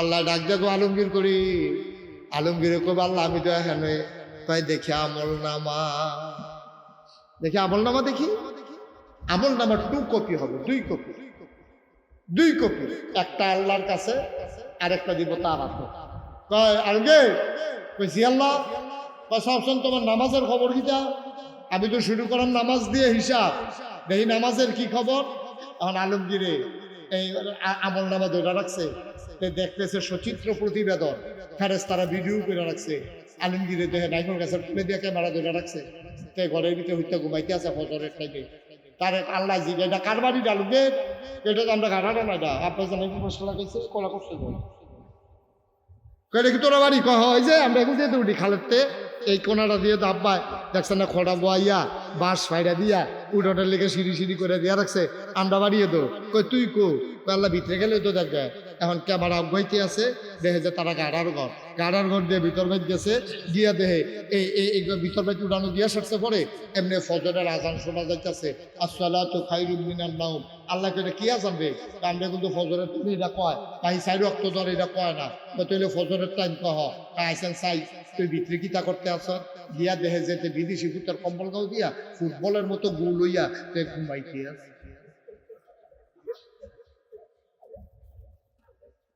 আল্লাহ ডাক দেখো আলমগীর করি। আলমগীর কব আল্লাহ, আমি তো এখানে তাই দেখি আমল নামা দেখি আমল নামা দেখি? আমল নামা টু কপি হবে, দুই কপি। দুই কপি, একটা আল্লাহর কাছে, আরেকটা দিব তার হাতে। কয় আলগে কইছি আল্লাহ। কয় সবসময় তোমার নামাজের খবর কিটা? আমি তো শুরু করলাম নামাজ দিয়ে হিসাব। দেখি নামাজের কি খবর? এখন আলমগীরে এই আমল নামা ধরে রাখছে। দেখতেছে সচিত্র প্রতিবেদন। ফেরেস তারা ভিডিও করে রাখছে। আলমগীরে তুলে দিয়ে ক্যামেরা ধরে রাখছে। ঘরের ভিতরে হইতে ঘুমাইতে আছে ফজরের টাইমে। তার আল্লাহ জি এটা কার বাড়ি আলমগীর? এটা তো আমরা গাড়ানো না এটা। আপনার জানাই মশলা খাইছে কলা করছে তোরা বাড়ি কয় হয় যে আমরা এখন যেতে উঠি খালেরতে এই কোনাটা দিয়ে আব্বাই দেখছেন না খোড়া বোয়াইয়া, বাঁশ ফাইডা দিয়া উঠোটার লেগে সিঁড়ি সিঁড়ি করে দিয়া রাখছে। আমরা বাড়িয়ে তো কই তুই কো? আল্লাহ ভিতরে গেলে তো দেখ এখন ক্যামেরা অব্যাহতি আছে। দেখে যে তারা গাড়ার ঘর। গাড়ার ঘর দিয়ে ভিতর বাইত গেছে। গিয়া দেহে এই এই ভিতর বাইত উড়ানো দিয়া সারছে পরে, এমনি ফজরের আজান শোনা যাইতেছে। আসসালা তো খাইরুম মিনার নাম আল্লাহ কেটে কি আজান রে? আমরা কিন্তু ফজরের তুমি এটা কয়। তাই সাইড রক্ত ধর এটা কয় না। তো তুই ফজরের টাইম কহ। আইসেন সাই তুই ভিতরে কিতা করতে আস গিয়া দেহে যেতে বিদেশি ফুটার কম্বল গাও দিয়া, ফুটবলের মতো গোল হইয়া তুই ঘুমাইতে আস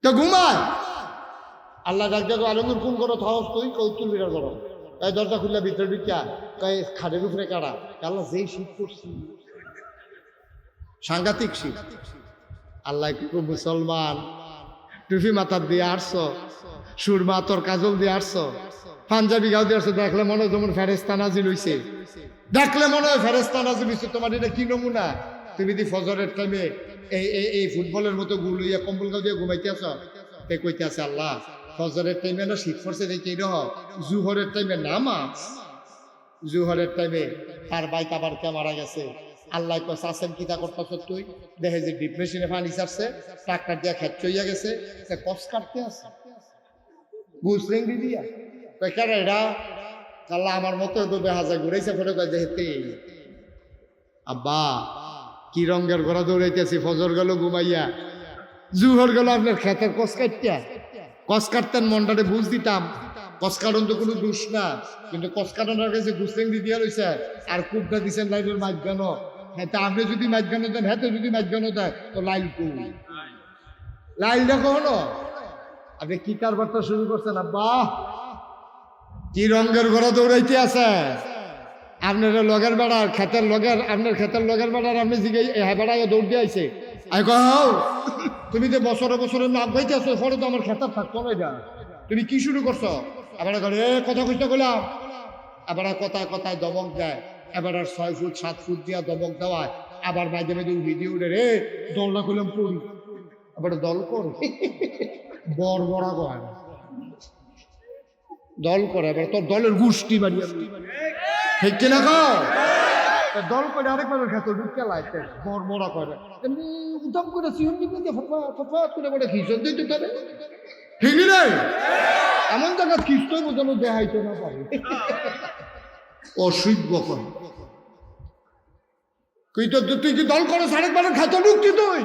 তো ঘুমায়? আল্লাহ ডাক দেখো আলমগীর কোন করো থাকস তুই কৌতুল বিরাট করো। এই দরজা খুললে ভিতরে ঢুকিয়া কয় খাটের উপরে কাটা আল্লাহ যেই শীত করছি সাংঘাতিক শীত। আল্লাহ কি মুসলমান। টুপি মাথার দিয়ে আসছো সুরমা, তোর কাজল দিয়ে আসছো পাঞ্জাবি গাও দিয়ে আসছো দেখলে মনে হয় তোমার ফেরেস্তা নাজিল হইছে। দেখলে মনে হয় ফেরেস্তা নাজিল হইছে, তোমার এটা কি নমুনা? তুমি দি ফজরের টাইমে এই এই ফুটবলের মতো গুল ইয়া কম্বল গাও দিয়ে ঘুমাইতে আছো? তে কইতে আছে, আল্লাহ, ফজরের টাইমে না শীত পড়ছে দেখি রহ জুহরের টাইমে নামাজ? জুহরের টাইমে তার বাইক আবার কে মারা গেছে? আল্লাহ কস আসেন কিতা করতেছ তুই? দেখে যে ডিপ মেশিনে পানি ছাড়ছে, ট্রাক্টর দিয়ে খেত চইয়া গেছে। কস, কাটতে আছে? গুসরেঙ্গি দিয়া। কেন এটা আল্লাহ, আমার মতো তো যায় ঘুরাইছে ফটো দেখতে আব্বা কি রঙের ঘোড়া দৌড়াইতেছি? ফজর গেল ঘুমাইয়া। জুহর গেল আপনার খেতের কস কাটতিয়া কস কাটতেন, মনটারে বুঝ দিতাম। কস কাটন তো কোনো দোষ না। কিন্তু কস কাটনের কাছে গুসরেং দি দিয়া রইছে আর কুপটা দিছেন লাইনের মাঝখান। হ্যাঁ আপনি যদি মাঝখান দেন হ্যাঁ যদি মাঝখান দেয়, তো লাইল কু লাইল দেখো হলো আপনি কি কারবারটা শুরু করছেন? আব্বা! কি রঙের ঘোড়া দৌড়াইতে আছে? আপনার লগের বেড়ার খেতের লগের, আপনার খেতের লগের বেড়ার আপনি জিগে দৌড় দিয়ে আইছে। আই কও তুমি যে বছরে বছরে নাক বাইতে আছো ফলে তো আমার খেতার থাকতো না এটা। তুমি কি শুরু করছ? আবার ঘরে কথা কইতে গেলাম আবার কথায় কথায় দমক দেয়। এবার আর ছয় ফুট, সাত ফুট দিয়া দমক দেওয়ায়। আবার মাঝে মাঝে ভিডিও উঠে রে দলটা করলাম পড়ি আবার, দল কর বড়া কয়। দল করে এবার তোর দলের গোষ্ঠী বাড়িয়ে ঠিক কিনা তা দল করে আরেকবার খেত ঢুকে লাইতে বর বড়া করে। এমনি উদম করে সিহন দিকে ফটফা ফটফা করে বলে খিচন দিতে পারে ঠিক রে এমন জায়গা খ্রিস্ট বোঝানো দেখাইতে না পারে। অসভ্য কর। তুই তো তুই কি দল করো আরেকবার খেত ঢুকছি তুই?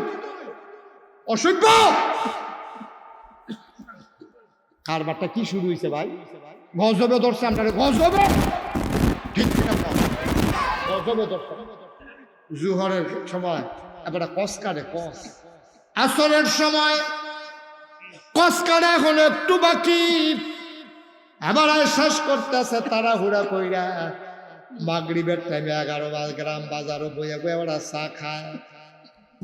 অসভ্য! কারবারটা কি শুরু হয়েছে ভাই? গজবে ধরছে আমরা গজবে! ঠিক জুহরের সময়, এবার কস কাটে কস। আসরের সময় কস কাটে এখন একটু বাকি। এবার শেষ করতেছে তারা হুড়া কইরা। মাগরিবের টাইমে এগারো বাজ গ্রাম বাজারও বইয়া বই এবার আর চা খায়।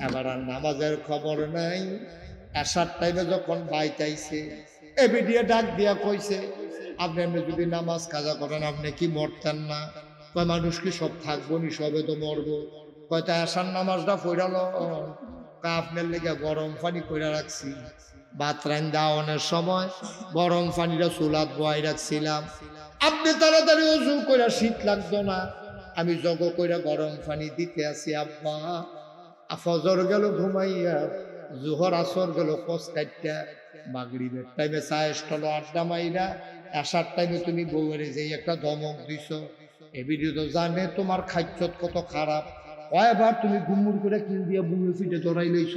এবার আর নামাজের খবর নাই। আসার টাইমে যখন বাই চাইছে এবি দিয়ে ডাক দিয়া কইছে আপনি আপনি যদি নামাজ কাজা করেন, আপনি কি মরতেন না? কয়, মানুষ কি সব থাকব নি, সবে তো মরবো। কয়টা আসার নামাজটা ফইরালো আপনার লেগে গরম পানি কইরা রাখছি। ভাত রান্দা অনের সময় গরম পানিটা চুলাত বয়াই রাখছিলাম। আপনি তাড়াতাড়ি উজু কইরা শীত লাগতো না। আমি জগ কইরা গরম পানি দিতে আছি, আব্বা। ফজর গেল ঘুমাইয়া, জোহর আসর গেল কস কাটটা মাগরিবের টাইমে চায় স্টল আড্ডা মাইরা আসার টাইমে তুমি বউয়ের যে একটা ধমক দিছ এ ভিডিও তো জানে তোমার খাদ্যত কত খারাপ। কয়বার তুমি গুমুর করে কিন দিয়ে বুড়ো ফিটে ধরাই লইছ।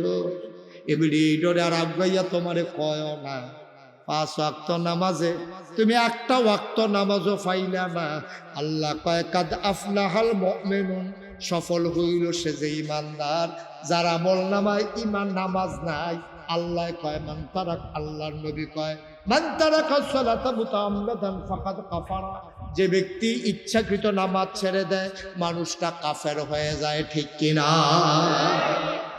এবিডি ডরে আর আগাইয়া তোমারে কয় না। পাঁচ ওয়াক্ত নামাজে, তুমি একটা ওয়াক্ত নামাজও পাইলা না। আল্লাহ কয়, কাদ আফলাহাল মুমিনুন। সফল হইল সে যে ইমানদার, যার আমল নামায় ইমান নামাজ নাই। আল্লাহ কয়, মান তারাক, আল্লাহর নবী কয় যে ব্যক্তি ইচ্ছাকৃত নামাজ ছেড়ে দেয়, মানুষটা কাফের হয়ে যায়, ঠিক কিনা?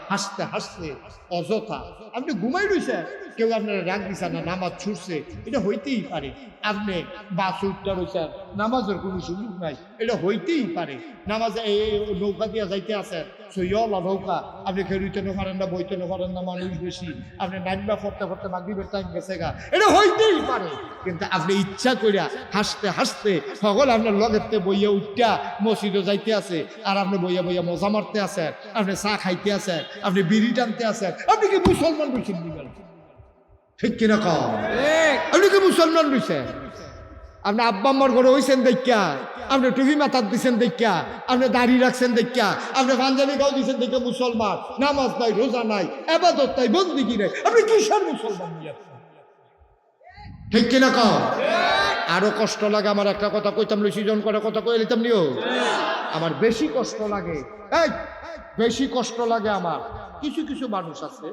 হাসতে হাসতে অযথা। আপনি ঘুমাই রয়েছেন কেউ আপনার রাগ দিছে না, নামাজ ছুটছে এটা হইতেই পারে। আপনি বাস উঠতে রয়েছেন নামাজের কোনো সুযোগ নাই, এটা হইতেই পারে। নামাজ এই নৌকা দিয়া যাইতে আছেন সইয়লা নৌকা, আপনি খেলুইতে না পারেন না, বইতে না পারেন না, মানুষ বেশি, আপনি নাইমা পড়তে পড়তে মাগরিবের টাইম গেছে গা, এটা হইতেই পারে। কিন্তু আপনি ইচ্ছা করিয়া হাসতে হাসতে, সকল আপনার লগেতে বইয়া উঠটা মসজিদে যাইতে আছে, আর আপনি বইয়া বইয়া মজা মারতে আছেন আপনি চা খাইতে আছেন আপনি বিড়ি টানতে আছেন আপনি কি মুসলমান বেছেন দিবেন ঠিক কিনা কম আপনি কি মুসলমান বেছেন আপনি আব্বা আম্মার ঘরে হইছেন দেখা আপনি টুপি মাথার দিচ্ছেন দেখা আপনি দাড়ি রাখছেন দেখা আপনি পাঞ্জাবি গাও দিচ্ছেন দেখে মুসলমান নামাজ নাই রোজা নাই আবাদত নাই বন্দিগি নাই। আপনি কিসের মুসলমান ঠিক কিনা কম আরও কষ্ট লাগে আমার একটা কথা কইতাম সৃজন করে কথা কই লিতাম নিও। আমার বেশি কষ্ট লাগে। এই, বেশি কষ্ট লাগে আমার। কিছু কিছু মানুষ আছে,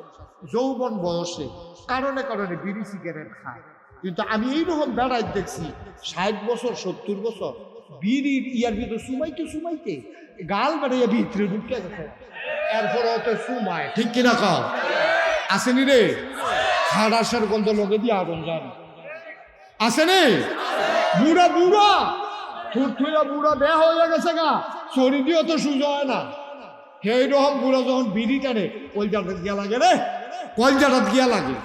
যৌবন বয়সে কারণে কারণে বিড়ি সিগারেট খায়। কিন্তু আমি এইরকম বেড়াই দেখছি, ষাট বছর, সত্তর বছর, বিড়ির ইয়ার ভিতরে সুমাইতে সুমাইতে গাল বেড়াইয়া ভিতরে ঢুকে গেছে। এরপরে হয়তো সুমায়। ঠিক কিনা কও? আসেনি রে? হাড়াসের গন্ধ লগে দিয়ে আগুন যান আসেনি বুড়া বুড়া। থুরথুরা বুড়া বে হয়ে গেছে গা। শরীর তো সুযোগ হয় না। সেই রকম বুড়া যখন বিড়ি টানে কলজাটা গিয়া লাগে রে। কলজাটা গিয়া লাগে।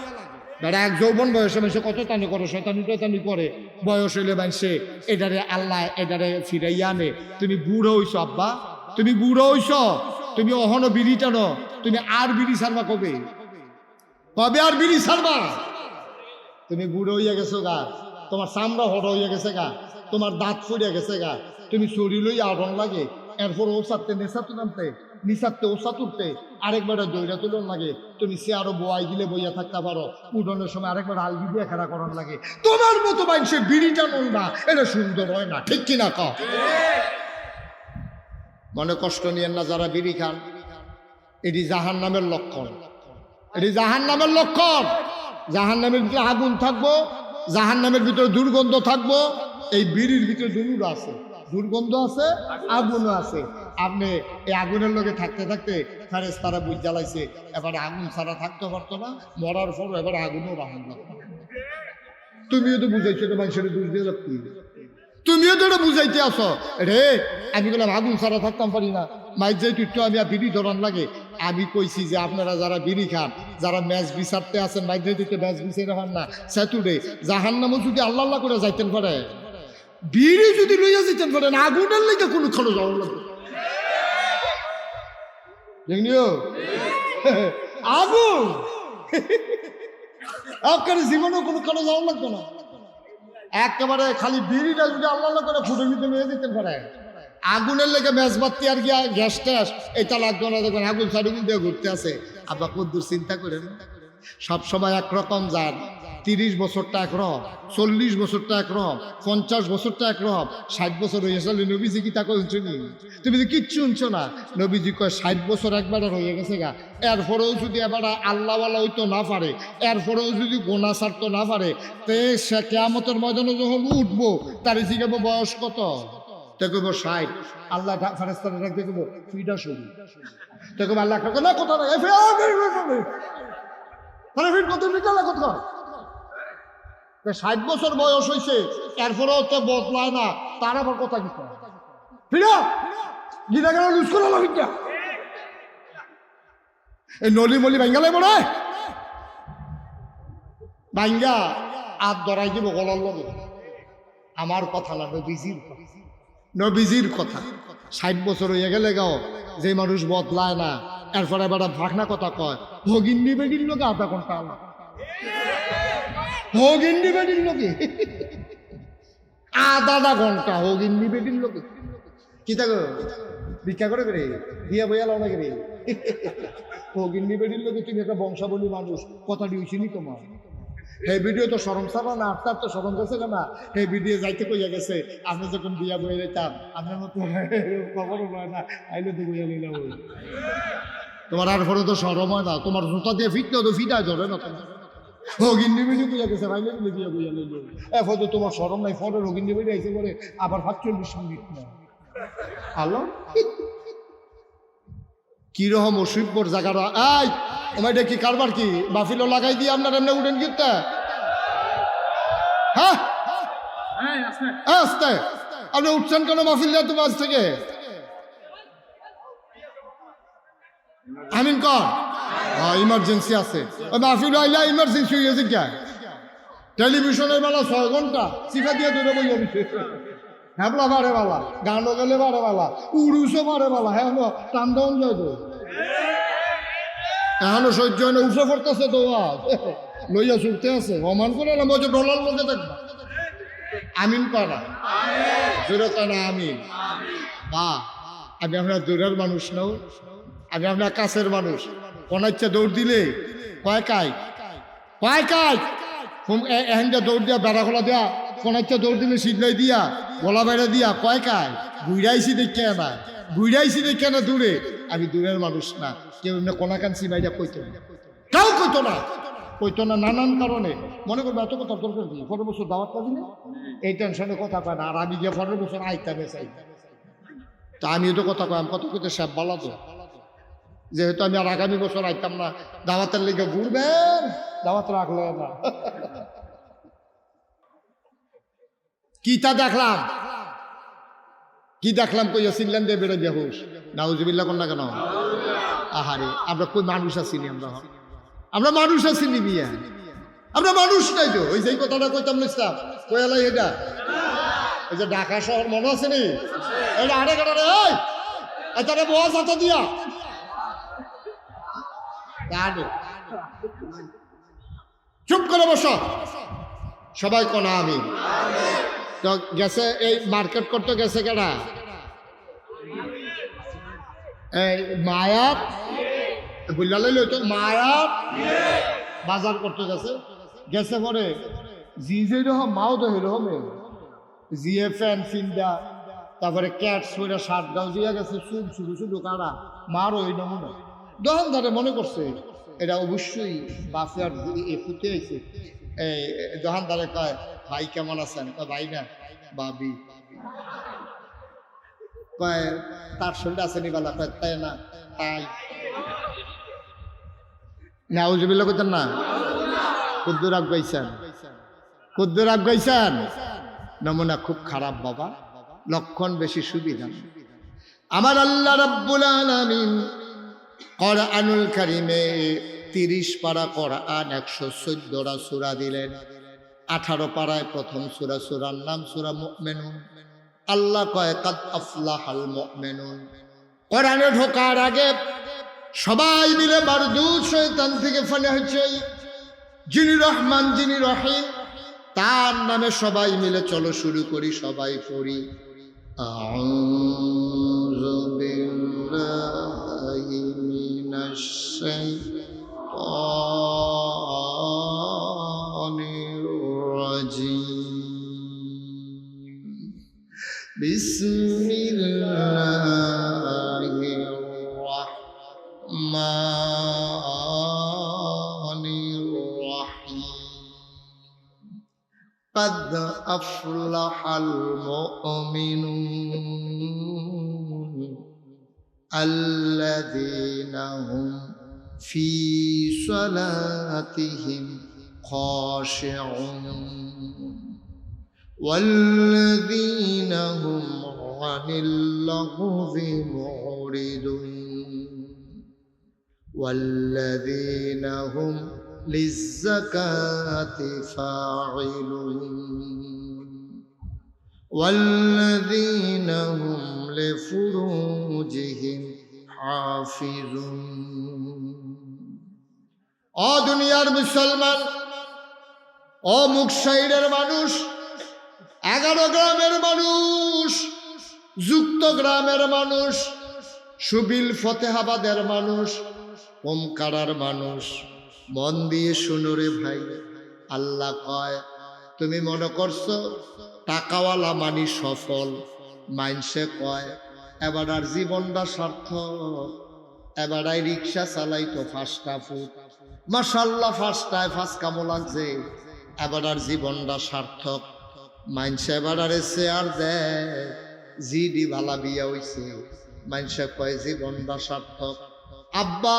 বেড়া এক যৌবন বয়সে মানুষে কত টানি করে, শয়তানি টয়তানি করে। বয়স হইলে মানুষে এটারে আল্লাহ, এটারে ফিরাইয়া আনে। তুমি বুড়ো হইছ, আব্বা। তুমি বুড়ো হইছ। তুমি অহনো বিড়ি টানো। তুমি আর বিড়ি সারবা কবে? কবে আর বিড়ি সারবা তুমি বুড়ো হইয়া গেছো গা। তোমার চামড়া হড় হইয়া গেছে গা। তোমার দাঁত ফুরিয়া গেছে গা। তুমি চুরি লই আড়ন লাগে। এরপর ও সারতে নেশা তুলতে নিসারতে ওষা তুলতে, আরেকবার দইরা তুলন লাগে। তুমি সে আরও বয়াই দিলে বইয়া থাকতে পারো। উডনের সময় আরেকবার আলগি দিয়ে খেলা করন লাগে। তোমার মতো মানুষের বিড়ি টানন না, এটা সুন্দর হয় না, ঠিক কিনা ক? মনে কষ্ট নিয়েন না যারা বিড়ি খান। এটি জাহান নামের লক্ষণ। এটি জাহান নামের লক্ষণ। জাহান নামের ভিতরে আগুন থাকব জাহান নামের ভিতরে দুর্গন্ধ থাকব, এই বিড়ির ভিতরে দুর্গ আছে, দুর্গন্ধ আছে, আগুনও আছে। আপনি এই আগুনের লোকে থাকতে থাকতে ফেরেস তারা বুঝ জ্বালাইছে, এবার আগুন ছাড়া থাকতে পারতো না, মরার পর এবার আগুনও বাহন তুমিও তো বুঝাইছো তো মানুষের দোষ দিয়ে রাখতে তুমিও তো বুঝাইতে আসো। রে, আমি বললাম, আগুন ছাড়া থাকতাম পারি না। মাইক একটু আমি আর বিড়ি ধরান লাগে, আমি কইছি যে আপনারা যারা বিড়ি খান যারা ম্যাচ বিচারতে আছেন যাই দিতে ম্যাচ বিচারে হন না সেতুডে জাহান নামও যদি আল্লাহ আল্লাহ করে যাইতেন পারে, বিড়ি যদি লইয়া যেতেন পারেন আগুনের লেগে কোনো খানো যাওয়ার লাগবে আগুন! আপনার জীবনেও কোনো খানো যাওয়ার লাগবে না। একেবারে খালি বিড়িটা যদি আল্লাহ করে ফুটে নিতে নিয়ে দিতে পারে। আগুনের লেগে ম্যাচ বাত্তি আর গিয়া গ্যাস ট্যাস, এটা লাগবে না দেখবেন আগুন সাড়ুগুন দিয়ে ঘুরতে আছে। আবার কদ্দুর চিন্তা করেন, সব সময় একরকম যান। তিরিশ বছরটা একরকম, চল্লিশ বছরটা একরকম, পঞ্চাশ বছরটা একরকম, ষাট বছর হয়ে গেছে নবীজি কি তা করছ নি? তুমি তো কিচ্ছু শুনছো না। নবীজি কয়, ষাট বছর একবারে হয়ে গেছে গা। এরপরেও যদি এবার আল্লাহওয়ালা হইতো না পারে, এরপরেও যদি গোনা ছাড়তো না পারে, তে সে কেয়ামতের ময়দানে যখন উঠবো, তার জিজ্ঞাবো বয়স কত? তো কইব আল্লাহ কাকে, না, কথা কত কথা? ষাট বছর বয়স হয়েছে এরপরেও তো বদলায় না, তার আবার কথা কি? ফিরা! গিটা গেল লুজ করে এই নলি মলি ভাঙ্গালে মনে ভাঙ্গা, আর ধরাই দিব গলার লগে। আমার কথা না নবীজির কথা। নবীজির কথা। ষাট বছর হয়ে গেলে গাও, যে মানুষ বদলায় না, এরপরে এবার ভাগনা কথা কয়, ভগিন্নি বেডির লোকে আধা ঘণ্টা আলা ভগিন্নি বেডির লোকে। আধা ঘণ্টা ভগিন্নি বেডির লোকে। কি থাকো ভিক্ষা করে করে দিয়া বইয়া লাও না করে ভগিন্নি বেড়ির লোকে তুমি একটা বংশাবলী মানুষ কথা দিয়েছিনি তোমার? হে ভিডিও তো সরম সারা না আপনার তো সরম গেছে না হে ভিডিও যাইতে কইয়া গেছে আপনি যখন বিয়া বয়ে যেতাম আপনার মতো খবরও হয় না, আইলে তো বইয়া নিলাম তোমার আর পরে তো সরম হয় না, তোমার জুতা দিয়ে ফিটলে তো ফিটায় ধরে না তোমার। রোগিন্দি বেড়ি কইয়া গেছে বইয়া নিল তো তোমার সরম নাই ফলে রোগিন্দি বেড়ি আইসে পরে আবার সাতচল্লিশ মিনিট না কীরকম জায়গাটা? এই! তোমার কি কারবার কি? বাফিলো লাগাই দিয়ে আপনার এমনি উঠেন কিতা হ্যাঁ? আস্তে। আপনি উঠছেন কেন মাহফিল দিয়ে তুমি আজ থেকে? আমিন কর। ইমার্জেন্সি আছে। ওই মাহফিল আইলে ইমার্জেন্সি হয়ে গেছে কে টেলিভিশনের বেলা ছয় ঘণ্টা শিখা দিয়ে ধরে বই হ্যাবলা বারে বালা। গানও গেলে বারে বালা। উড়ুসও বারে বালা। হ্যাঁ টান দাউন যায় এখনও সহ্য হয় না, উঠে পড়তেছে তো। লইয়া ছুটতে আছে। অমান করে না বলছে ডলার লোকে দেখবা। আমিন পাড়া। জোরে না, আমিন। বা, আমি আপনার দূরের মানুষ নাও, আমি আপনার কাছের মানুষ। কোন ইচ্ছা দৌড় দিলে, কয় কাই? কয় কাই? এহেন যে দৌড় দিয়া বেড়া খোলা দিয়া কোন ইচ্ছা দৌড় দিলে সিদ্ধই দিয়া, গলা বেড়া দিয়া, কয় কাই? ঘুরাইছি দেখে না ঘুরাইছি দেখে না দূরে? আমি দূরের মানুষ না। কেউ এমনি কোনা কান সিমাইটা কইতো না। কেউ কইতো না। কইতো না নানান কারণে। মনে করব এত কথা দরকার কি পরের বছর দাওয়াত পাবি না? এই টেনশনে কথা কয় না। আর আমি গিয়ে পরের বছর আইতামে চাই। তা আমিও তো কথা কয় কত কইতে সব বলা তো। যেহেতু আমি আর আগামী বছর আইতাম না, দাওয়াতের লেগে ঘুরবেন। দাওয়াত রাখলে না। কিটা দেখলাম? কি দেখলাম কইয়া সিনলেন দিয়ে বেরো বেহুশ নাউজুবিল্লা কোন না কেন? আহারে, আমরা কই মানুষ আছিনি আমরা? আমরা মানুষ আছিনি বিয়া আমরা মানুষ নাই তো। ওই যেই কথাটা কইতাম লিখতাম কয়ালাই এটা? ওই যে ঢাকা শহর মনে আছে নি? এটা আরে কাটা রে, এই! এটা বস হাতে দিয়া। চুপ করে বসো। সবাই কোনা আমি তো গেছে এই মার্কেট করতে গেছে কেনা এই মায়াত বুঝলালে তো মায়াত বাজার করতে গেছে। গেছে পরে? জি যে রকম মাও তো এরকম জিএ ফ্যান ফিন্দা তারপরে ক্যাট সইরা শার্ট গাও দিয়া গেছে, চুল শুধু শুধু কারা মারও এই নমুনা দোকানদারে মনে করছে, এটা অবশ্যই বাসে আর ফুটে আইছে। এই দোকানদারে কয়, ভাই কেমন আছেন? কয়, ভাই না বাবি কয়, তার শরীর আছে নি বালা? কয়, তাই না, তাই। নাউজুবিল্লা করতেন না? কুদ্দুর আগ গাইছেন কুদ্দুর আগ গাইছেন নমুনা খুব খারাপ বাবা, লক্ষণ বেশি সুবিধা। না। আমার আল্লাহ রাব্বুল আলামিন কোরআনুল কারিমে তিরিশ পারা কোরআন একশো চোদ্দটা সূরা দিলেন আঠারো পাড়ায় প্রথম সূরা সূরার নাম সূরা মুমিনুন আল্লাহ কয় কাদ আফলাহাল মুমিনুন কোরআনে ঢোকার আগে সবাই মিলে বারদুদ শয়তান থেকে ফানে হচ্ছে যিনি রহমান যিনি রহিম তার নামে সবাই মিলে চলো শুরু করি সবাই পড়ি أعوذ بالله من الشيطان الرجيم بسم الله الرحمن الرحيم قد أفلح المؤمنون الذين هم في صلاتهم خاشعون. والذين هم عن اللغو معرضون. والذين هم للزكاة فاعلون. والذين هم لفروجهم حافظون. ও দুনিয়ার মুসলমান ও মুকসাইরের মানুষ, এগারো গ্রামের মানুষ, যুক্ত গ্রামের মানুষ, সুবিল ফতেহাবাদের মানুষ, ওমকারার মানুষ। মন দিয়ে শুনো রে ভাই, আল্লাহ কয়, তুমি মনে করছ টাকাওয়ালা মানি সফল? মাইনসে কয়, এবার আর জীবনটা সার্থক, এবার রিক্সা চালাইতো ফার্স্টা ফুট। মাসাল্লাহ ফার্স্টায় ফার্স্ট কামো লাগছে। এবার আর জীবনটা সার্থক। মাইনসে এবার আরে চেয়ার দেয়। জিডি ভালা বিয়া হইছে। মাইনসে কয়, জীবনটা সার্থক। আব্বা,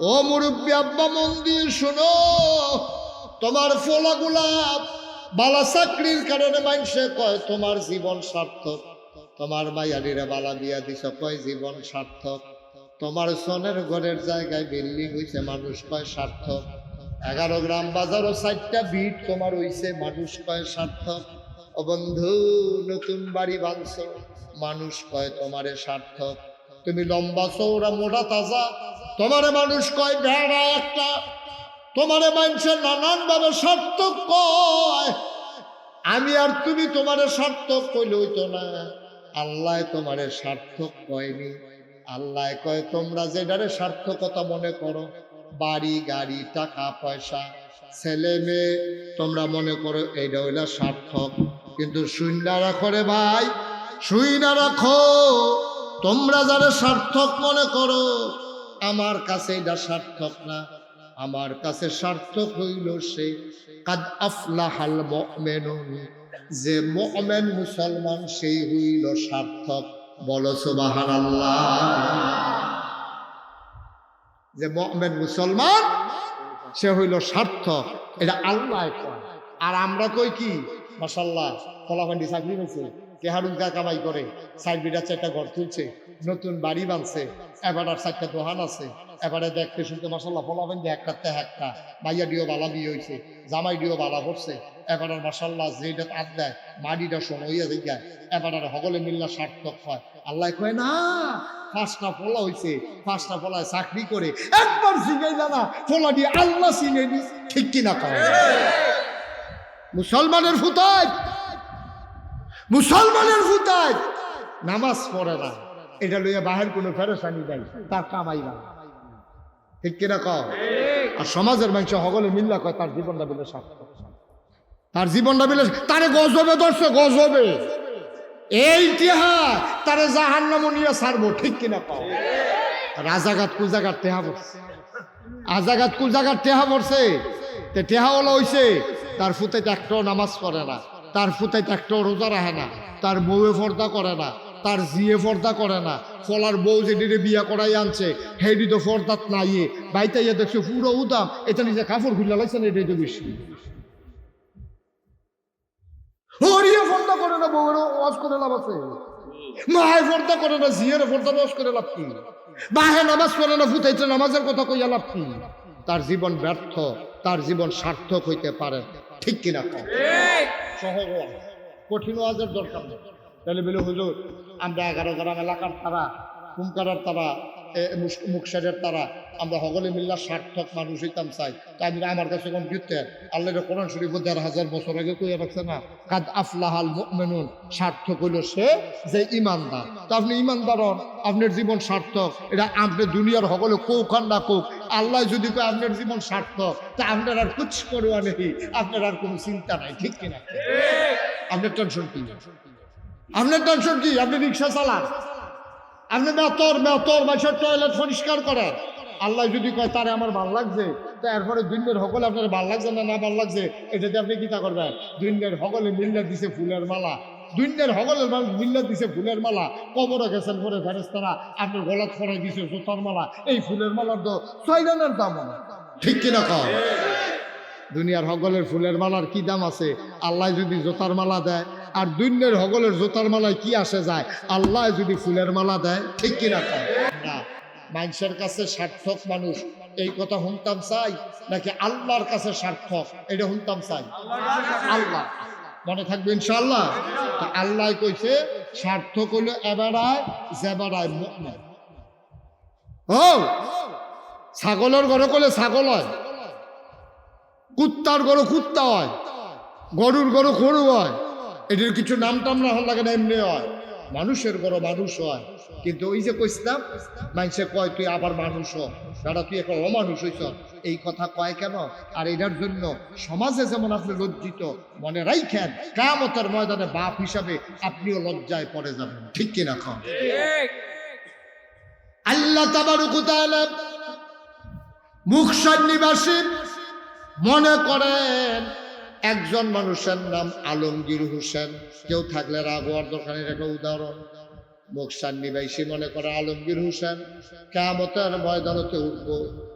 ও মুরব্বী আব্বা, মন দিয়ে শোনো। তোমার ফোলা গোলাপ বালা চাকরির কারণে মাইনসে কয়, তোমার জীবন সার্থক। তোমার মাইয়ারিরে বালা বিয়া দিছ, কয়, জীবন সার্থক। তোমার সনের ঘরের জায়গায় বিল্ডিং হইছে, মানুষ কয় সার্থক। এগারো গ্রাম বাজারও চারটা বিট, তোমার হইছে, মানুষ কয় সার্থক। ও বন্ধু, নতুন বাড়ি বাঁধছ মানুষ কয় তোমারে সার্থক। তুমি লম্বা চৌড়া মোটা, তাজা, তোমারে মানুষ কয় ভেড়া একটা। তোমারে মানুষের নানান ভাবে সার্থক কয়। আমি আর তুমি তোমারে সার্থক কইলে হইতো না। আল্লাহ তোমারে সার্থক কয়নি। আল্লাহ কয়, তোমরা যে যেটারে সার্থকতা মনে করো, বাড়ি, গাড়ি, টাকা, পয়সা, ছেলে, মেয়ে, তোমরা মনে করো এইটা হইলা সার্থক। কিন্তু শূন্য রাখো রে ভাই শূন্য রাখো। তোমরা যারা সার্থক মনে করো, আমার কাছে এটা সার্থক না। আমার কাছে সার্থক হইল সে, কাদ আফলাহাল মুমিনুন। যে মুমিন মুসলমান, সেই হইল সার্থক। বলো সুবহানাল্লাহ। যে মুমিন মুসলমান, সে হইল সার্থক। এটা আল্লাহ আর আমরা কই কি? মাসাল্লাহ ফলাফান্ডি চাকরি হয়েছে। কেহারুন কামাই করে? সাইড বিটা চারটা ঘর তুলছে নতুন বাড়ি বানছে এবার আর চারটা দোকান আছে এবারে দেখতে শুনতে মাসাল্লাহ ফলাবেন যে একটা তে একটা মাইয়া ডিও বালা বিয়ে হয়েছে জামাই ডিও বালা করছে এবার আর মাসাল্লাহ যেটা আদ দেয় মাটিটা শোন হইয়া যায় এবার আর হগলে মিল্লা সার্থক হয়। আল্লাহ কয় না পাঁচটা ফলা হয়েছে পাঁচটা ফলায় চাকরি করে একবার সিঙ্গাই জানা ফলা দিয়ে আল্লাহ সিঙ্গে নি ঠিক কিনা কয়? মুসলমানের ফুতায়। মুসলমানের ফুতায় নামাজ পড়ে না। এটা লইয়া বাহের কোনো ফেরসানি দেয় তার কামাই না। ঠিক কিনা কও? আর সমাজের মানুষ হগলে মিল্লা কয় তার জীবনটা বিলে সার্থক। তার জীবনটা বিলে তারে গজবে ধরছে গজবে। এই টেহা তারে জাহান নিয়ে ছাড়বো ঠিক কিনা কও? রাজাঘাট কুজাঘাট টেহা পড়ছে আজাঘাট কুজাঘাট টেহা পড়ছে তে টেহাওয়ালা হইছে তার ফুতাইতে একটাও নামাজ পড়ে না। তার ফুতাইতে একটাও রোজা রাখে না, তার বউয়ে ফর্দা করে না, তার জিয়ে ফর্দা করে না, ফলার বউ যেটিরে বিয়া করাই আনছে, হেডি তো ফর্দাত নাইয়ে বাইতে ইয়ে দেখছে পুরো উদাম, এটা নিজে কাপড় খুলে লাগছে না এটাই তো বেশি। হরিয়ে ফর্দা করে না বউয়ের ওয়াজ করে লাভ আছে। মায় ফর্দা করে না জিয়ের ফর্দা ওয়াজ করে লাভ কি? বাহে নামাজ পড়ে না ফুতাইছে নামাজের কথা কইয়া লাভ কি? তার জীবন ব্যর্থ, তার জীবন সার্থক হইতে পারে ঠিক কিনা সহজ। কঠিন ওয়াজের দরকার নেই তাহলে বলে, হুজুর, আমরা এগারো গ্রাম এলাকার তারা কুমকারার তারা মুস- তারা। আমরা সকলে মিল্লা সার্থক মানুষ হইতাম, চাই। তাই আমার কাছে কোন যুদ্ধে আল্লাহ কোরআন শরীফ দেড় হাজার বছর আগে কইয়া রাখছে না, কাদ আফলাহাল মুমিনুন সার্থক হইল সে যে ইমানদার। তা আপনি ইমানদার হন, আপনার জীবন সার্থক। এটা আপনি দুনিয়ার সকলে আর না কোক, আল্লাহ যদি কয় আপনার জীবন সার্থক, তা আপনার আর কুচ করোয়া নেই, আপনার আর কোনো চিন্তা নাই, ঠিক কিনা? আপনার টেনশন কি? আপনার টেনশন কি? আপনি রিক্সা চালান? আপনি মেতর মেতর মাসের টয়লেট পরিষ্কার করেন। আল্লাহ যদি কয় তারে আমার ভালো লাগছে? তা এরপরে দুনিয়ার সকলে আপনার ভালো লাগছে না না ভালো লাগছে এটাতে আপনি কিতা করবেন? দুনিয়ার সকলে মিল্লা দিছে ফুলের মালা। দুনিয়ার সকলের মানুষ মিল্লা দিছে ফুলের মালা। কবরে গেছেন পরে ফেরেস্তারা আপনার গলাত ফরাই দিছে জোতার মালা। এই ফুলের মালার তো ছয় রানের দাম। ঠিক কিনা কয় দুনিয়ার হগলের ফুলের মালার কি দাম আছে? আল্লাহ যদি জোতার মালা দেয় আর দুনিয়ার হগলের জোতার মালায় কি আসে যায়? আল্লাহ যদি ফুলের মালা দেয়, ঠিক কিনা? না। মানুষের কাছে সার্থক মানুষ, এই কথা শুনতাম চাই? নাকি আল্লাহর কাছে সার্থক? এটা শুনতাম চাই। আল্লাহ। মনে থাকবে ইনশাল্লাহ আল্লাহ কইছে, সার্থক হলো এবারায় জেবারায় মুমিন। ও ছাগলের ঘরে কলে ছাগল হয়। কুত্তার গরু কুত্তা হয়। গরুর গরু গরু হয়। এটির কিছু নাম টাম না লাগে না এমনি হয়। মানুষের বড় মানুষ হয়। কিন্তু ওই যে কইসলাম মানুষে কয় তুই আবার মানুষ হ। দাদা তুই এখন অমানুষ হইছ। এই কথা কয় কেন? আর এটার জন্য সমাজে যেমন আপনি লজ্জিত মনে রাইখেন কামতের ময়দানে বাপ হিসাবে আপনিও লজ্জায় পড়ে যাবেন। ঠিক কিনা খান আল্লাহ তাবারুকুতালা মুখসার নিবাসী মনে করেন একজন মানুষের নাম আলমগীর হোসেন। কেউ থাকলে রাগোয়ার দোকানের একটা উদাহরণ। মুখসান নিবাইসি মনে করে আলমগীর হোসেন। কেমতের ময়দানতে উঠবো।